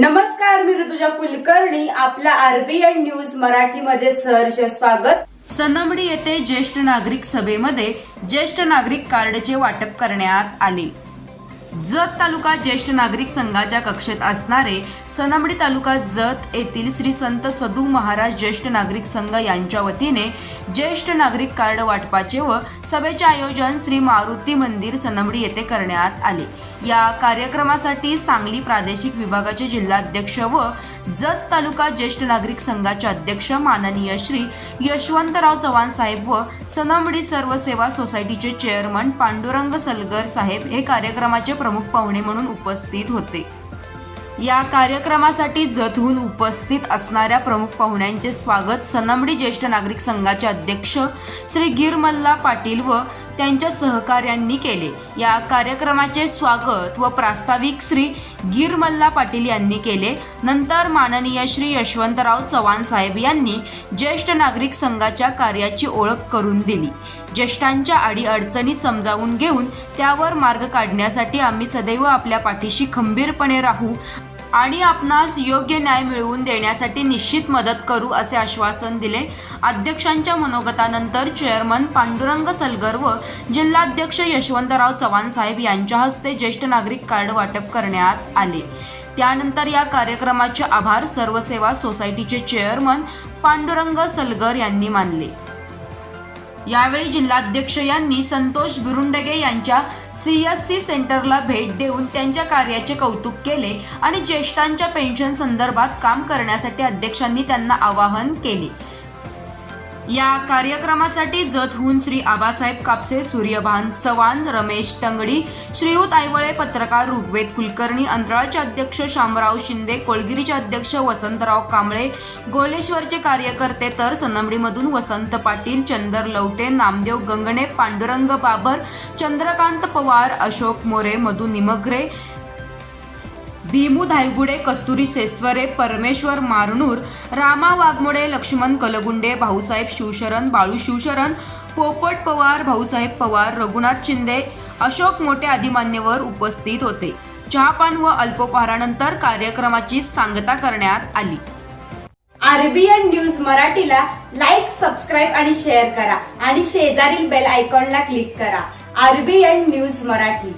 नमस्कार मी ऋतुजा कुलकर्णी. आपल्या RBN news मराठीमध्ये सहर्ष स्वागत. सनमडी येथे ज्येष्ठ नागरिक सभेमध्ये ज्येष्ठ नागरिक कार्डचे वाटप करण्यात आले. जत तालुका ज्येष्ठ नागरिक संघाच्या कक्षेत असणारे सनामडी तालुका जत येथील श्री संत सदू महाराज ज्येष्ठ नागरिक संघ यांच्या वतीने ज्येष्ठ नागरिक कार्ड वाटपाचे व सभेचे आयोजन श्री मारुती मंदिर सनमडी येथे करण्यात आले. या कार्यक्रमासाठी सांगली प्रादेशिक विभागाचे जिल्हाध्यक्ष व जत तालुका ज्येष्ठ नागरिक संघाचे अध्यक्ष माननीय श्री यशवंतराव चव्हाण साहेब व सनमडी सर्व सेवा सोसायटीचे चेअरमन पांडुरंग सलगर साहेब हे कार्यक्रमाचे प्रमुख पाहुणे म्हणून उपस्थित होते. या कार्यक्रमासाठी जतहून उपस्थित असणाऱ्या प्रमुख पाहुण्यांचे स्वागत सनमडी ज्येष्ठ नागरिक संघाचे अध्यक्ष श्री गिरमल्ला पाटील व त्यांच्या सहकार्यांनी केले. या कार्यक्रमाचे स्वागत व प्रास्ताविक श्री गिरमल्ला पाटील यांनी केले. नंतर माननीय श्री यशवंतराव चव्हाण साहेब यांनी ज्येष्ठ नागरिक संघाच्या कार्याची ओळख करून दिली. ज्येष्ठांच्या अडीअडचणी समजावून घेऊन त्यावर मार्ग काढण्यासाठी आम्ही सदैव आपल्या पाठीशी खंबीरपणे राहू आणि आपणास योग्य न्याय मिळवून देण्यासाठी निश्चित मदत करू असे आश्वासन दिले. अध्यक्षांच्या मनोगतानंतर चेअरमन पांडुरंग सलगर व जिल्हाध्यक्ष यशवंतराव चव्हाण साहेब यांच्या हस्ते ज्येष्ठ नागरिक कार्ड वाटप करण्यात आले. त्यानंतर या कार्यक्रमाचे आभार सर्वसेवा सोसायटीचे चेअरमन पांडुरंग सलगर यांनी मानले. यावेळी जिल्हाध्यक्ष यांनी संतोष बिरुंडगे यांच्या सीएससी सेंटरला भेट देऊन त्यांच्या कार्याचे कौतुक केले आणि ज्येष्ठांच्या पेन्शन संदर्भात काम करण्यासाठी अध्यक्षांनी त्यांना आवाहन केले. या कार्यक्रमासाठी जतहून श्री आबासाहेब कापसे सूर्यभान चव्हाण रमेश तंगडी श्रीयुत आयवळे पत्रकार ऋग्वेद कुलकर्णी अंतराळचे अध्यक्ष शामराव शिंदे कोळगिरीचे अध्यक्ष वसंतराव कांबळे गोलेश्वरचे कार्यकर्ते तर सनमडीमधून वसंत पाटील चंदर लवटे नामदेव गंगणे पांडुरंग बाबर चंद्रकांत पवार अशोक मोरे मधु निमग्रे भीमू धायगुडे कस्तुरी सेस्वरे परमेश्वर मारणूर रामा वाघमोडे लक्ष्मण कलगुंडे भाऊसाहेब शिवशरण बाळू शिवशरण पोपट पवार भाऊसाहेब पवार रघुनाथ शिंदे अशोक मोठे आदी मान्यवर उपस्थित होते. चहापान व अल्पोपहारानंतर कार्यक्रमाची सांगता करण्यात आली. आरबीएन न्यूज मराठीला लाईक सबस्क्राईब आणि शेअर करा. आणि शेजारील बेल आयकॉनला क्लिक करा. RBN news Marathi.